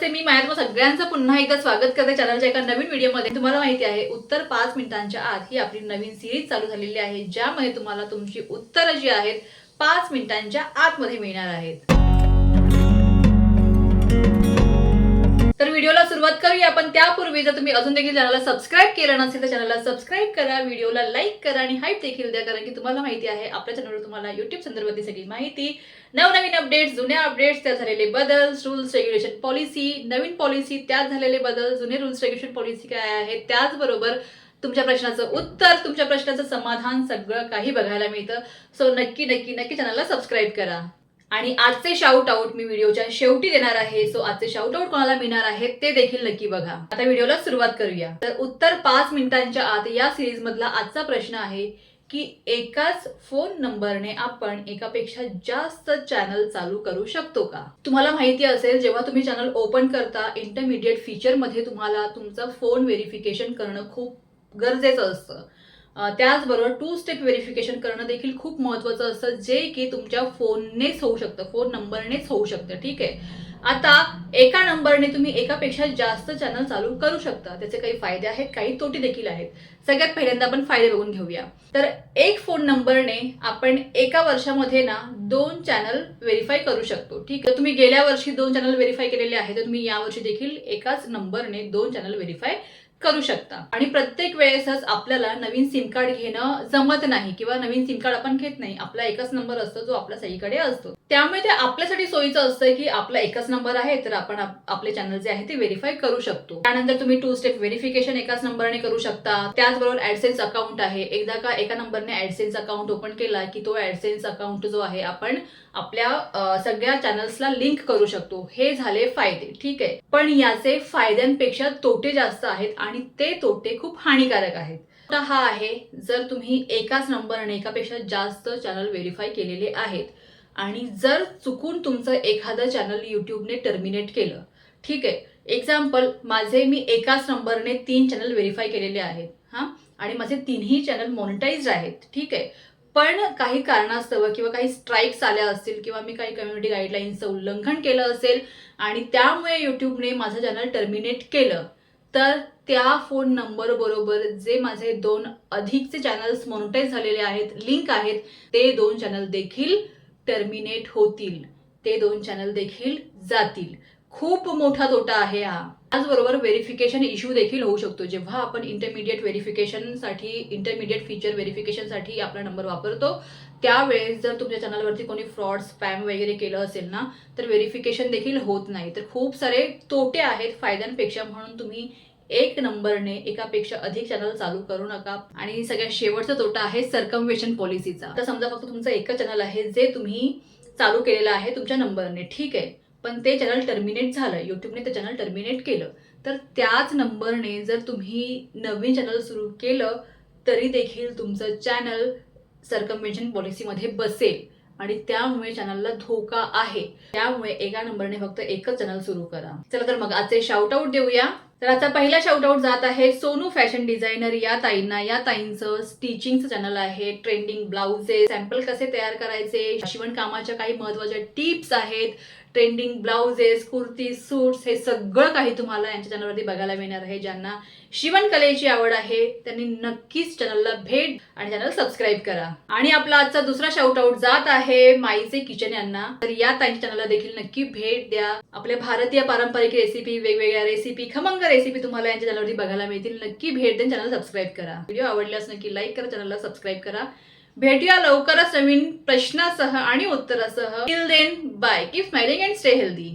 नमस्ते मी माया तुम्हा सगळ्यांचं पुन्हा एकदा स्वागत करते चॅनलच्या एका नवीन व्हिडिओमध्ये. तुम्हाला माहिती आहे उत्तर पाच मिनिटांच्या आत ही आपली नवीन सिरीज चालू झालेली आहे ज्यामध्ये तुम्हाला तुमची उत्तरं जी आहेत पाच मिनिटांच्या आतमध्ये मिळणार आहेत. तर व्हिडिओला सुरुवात करूया. पण त्यापूर्वी जर तुम्ही अजून देखील चॅनलला सबस्क्राईब केलं नसेल तर चॅनलला सबस्क्राईब करा. व्हिडिओला लाईक करा आणि हाईप देखील द्या कारण की तुम्हाला माहिती आहे आपल्या चॅनलवर तुम्हाला युट्यूब संदर्भातली सगळी माहिती नवनवीन अपडेट्स जुन्या अपडेट्स त्यात झालेले बदल रूल्स रेग्युलेशन पॉलिसी नवीन पॉलिसी त्यात झालेले बदल जुने रूल्स रेग्युलेशन पॉलिसी काय आहे त्याचबरोबर तुमच्या प्रश्नाचं उत्तर तुमच्या प्रश्नाचं समाधान सगळं काही बघायला मिळतं. सो नक्की नक्की नक्की चॅनलला सबस्क्राईब करा. आणि आजचे शाउट आउट मी व्हिडिओच्या शेवटी देणार आहे. सो आजचे शाउट आउट कोणाला मिळणार आहे ते देखील नक्की बघा. आता व्हिडिओला सुरुवात करूया. तर उत्तर पाच मिनिटांच्या आत या सिरीज मधला आजचा प्रश्न आहे की एकाच फोन नंबरने आपण एकापेक्षा जास्त चॅनल चालू करू शकतो का? तुम्हाला माहिती असेल जेव्हा तुम्ही चॅनल ओपन करता इंटरमिडिएट फीचरमध्ये तुम्हाला तुमचं फोन व्हेरिफिकेशन करणं खूप गरजेचं असतं. त्याचबरोबर टू स्टेप व्हेरिफिकेशन करणं देखील खूप महत्त्वाचं असतं जे की तुमच्या फोननेच होऊ शकतं फोन नंबरनेच होऊ शकतं ठीक आहे? आता एका नंबरने तुम्ही एकापेक्षा जास्त चॅनल चालू करू शकता त्याचे काही फायदे आहेत काही तोटे देखील आहेत. सगळ्यात पहिल्यांदा आपण फायदे बघून घेऊया. तर एक फोन नंबरने आपण एका वर्षामध्ये ना दोन चॅनल व्हेरीफाय करू शकतो ठीक आहे? तुम्ही गेल्या वर्षी दोन चॅनल व्हेरीफाय केलेले आहेत तर तुम्ही यावर्षी देखील एकाच नंबरने दोन चॅनल व्हेरीफाय करू शकता. आणि प्रत्येक वेळेसच आपल्याला नवीन सिम कार्ड घेणं जमत नाही किंवा नवीन सिम कार्ड आपण घेत नाही. आपला एकच नंबर असतो जो आपल्या सगळीकडे असतो. त्यामुळे ते आपल्यासाठी सोयीचं असतं की आपला एकच नंबर आहे तर आपण आपले चॅनल जे आहे ते व्हेरीफाय करू शकतो. त्यानंतर तुम्ही टू स्टेप व्हेरिफिकेशन एकाच नंबरने करू शकता. त्याचबरोबर ऍडसेन्स अकाउंट आहे. एकदा का एका नंबरने ऍडसेन्स अकाउंट ओपन केला की तो ऍडसेन्स अकाउंट जो आहे आपण आपल्या सगळ्या चॅनल्सला लिंक करू शकतो. हे झाले फायदे. ठीक आहे? पण याचे फायद्यांपेक्षा तोटे जास्त आहेत आणि ते तोटे खूप हानिकारक आहेत. हा आहे जर तुम्ही एकाच नंबरने एकापेक्षा जास्त चॅनल व्हेरीफाय केलेले आहेत आणि जर चुकून तुमचं एखादं चॅनल यूट्यूबने टर्मिनेट केलं ठीक आहे. एक्झाम्पल माझे मी एकाच नंबरने तीन चॅनल व्हेरीफाय केलेले आहेत हां? आणि माझे तिन्ही चॅनल मॉनिटाईज आहेत ठीक आहे. पण काही कारणास्तव किंवा काही स्ट्राईक्स आल्या असतील किंवा मी काही कम्युनिटी गाईडलाईन्सचं उल्लंघन केलं असेल आणि त्यामुळे यूट्यूबने माझं चॅनल टर्मिनेट केलं तर त्या फोन नंबर बरोबर जे माझे दोन अधिकचे चॅनल्स मॉनिटाईज झालेले आहेत लिंक आहेत ते दोन चॅनल देखील टर्मिनेट होतील ते दोन चॅनल देखील जातील. खूप मोठा तोटा आहे हा. त्याचबरोबर व्हेरिफिकेशन इश्यू देखील होऊ शकतो. जेव्हा आपण इंटरमिडिएट व्हेरिफिकेशनसाठी इंटरमिडिएट फीचर व्हेरिफिकेशनसाठी आपला नंबर वापरतो त्यावेळेस जर तुमच्या चॅनलवरती कोणी फ्रॉड स्पॅम वगैरे केलं असेल ना तर व्हेरिफिकेशन देखील होत नाही. तर खूप सारे तोटे आहेत फायद्यांपेक्षा म्हणून तुम्ही एक नंबरने एकापेक्षा अधिक चॅनल चालू करू नका. आणि सगळ्यात शेवटचा तोटा आहे सर्कम्वेशन पॉलिसीचा तर समजा फक्त तुमचं एकच चॅनल आहे जे तुम्ही चालू केलेलं आहे तुमच्या नंबरने ठीक आहे. पण ते चॅनल टर्मिनेट झालं युट्यूबने ते चॅनल टर्मिनेट केलं तर त्याच नंबरने जर तुम्ही नवीन चॅनल सुरू केलं तरी देखील तुमचं चॅनल सरकमवेशन पॉलिसीमध्ये बसेल. आणि त्यामुळे चॅनलला धोका आहे. त्यामुळे एका नंबरने फक्त एकच चॅनल सुरू करा. चला तर मग आजचे शाउट आउट देऊया. तर आता पहिला शाउटआउट जात आहे सोनू फॅशन डिझायनर या ताईंना. या ताईंचं स्टिचिंगचं चॅनल आहे ट्रेंडिंग ब्लाउजेस सॅम्पल कसे तयार करायचे शिवणकामाच्या काही महत्त्वाच्या टिप्स आहेत. ट्रेंडिंग ब्लाउजेस कुर्ती सूट्स हे सगळं काही तुम्हाला यांच्या चॅनलवरती बघायला मिळणार आहे. ज्यांना शिवणकलेची आवड आहे त्यांनी नक्कीच चॅनलला भेट आणि चॅनल सबस्क्राईब करा. आणि आपला आजचा दुसरा शाउट आउट जात आहे माईचे किचन यांना. तर या ताईंच्या चॅनलला देखील नक्की भेट द्या. आपल्या भारतीय पारंपरिक रेसिपी वेगवेगळ्या रेसिपी खमंग रेसिपी तुम्हाला यांच्या चॅनलवरती बघायला मिळतील. नक्की भेट देऊन चॅनल सबस्क्राईब करा. व्हिडिओ आवडल्यास नक्की लाईक करा चॅनलला सबस्क्राईब करा. भेटूया लवकरच नवीन प्रश्नासह आणि उत्तरासह. Till then bye keep smiling and stay healthy